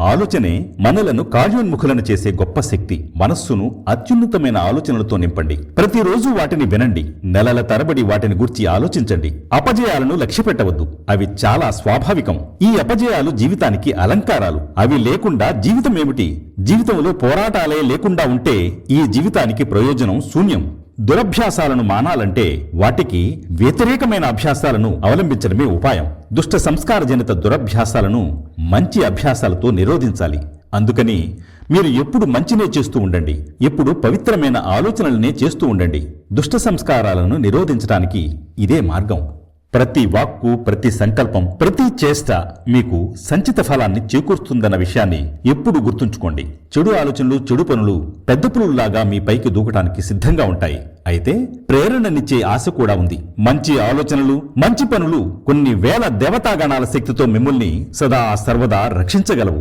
ఆలోచనే మనలను కార్యోన్ముఖులను చేసే గొప్ప శక్తి మనస్సును అత్యున్నతమైన ఆలోచనలతో నింపండి. ప్రతిరోజు వాటిని వినండి. నెలల తరబడి వాటిని గుర్చి ఆలోచించండి. అపజయాలను లక్ష్యపెట్టవద్దు. అవి చాలా స్వాభావికం. ఈ అపజయాలు జీవితానికి అలంకారాలు. అవి లేకుండా జీవితం ఏమిటి జీవితంలో పోరాటాలే లేకుండా ఉంటే ఈ జీవితానికి ప్రయోజనం శూన్యం. దురభ్యాసాలను మానాలంటే వాటికి వ్యతిరేకమైన అభ్యాసాలను అవలంబించడమే ఉపాయం. దుష్ట సంస్కారజనిత దురభ్యాసాలను మంచి అభ్యాసాలతో నిరోధించాలి. అందుకని మీరు ఎప్పుడు మంచినే చేస్తూ ఉండండి. ఎప్పుడు పవిత్రమైన ఆలోచనలనే చేస్తూ ఉండండి. దుష్ట సంస్కారాలను నిరోధించడానికి ఇదే మార్గం. ప్రతి వాక్కు ప్రతి సంకల్పం ప్రతి చేష్ట మీకు సంచిత ఫలాన్ని చేకూరుస్తుందన్న విషయాన్ని ఎప్పుడు గుర్తుంచుకోండి. చెడు ఆలోచనలు చెడు పనులు పెద్ద పులుల్లాగా మీ పైకి దూకటానికి సిద్ధంగా ఉంటాయి. అయితే ప్రేరణనిచ్చే ఆశ కూడా ఉంది. మంచి ఆలోచనలు మంచి పనులు కొన్ని వేల దేవతాగణాల శక్తితో మిమ్మల్ని సదా సర్వదా రక్షించగలవు.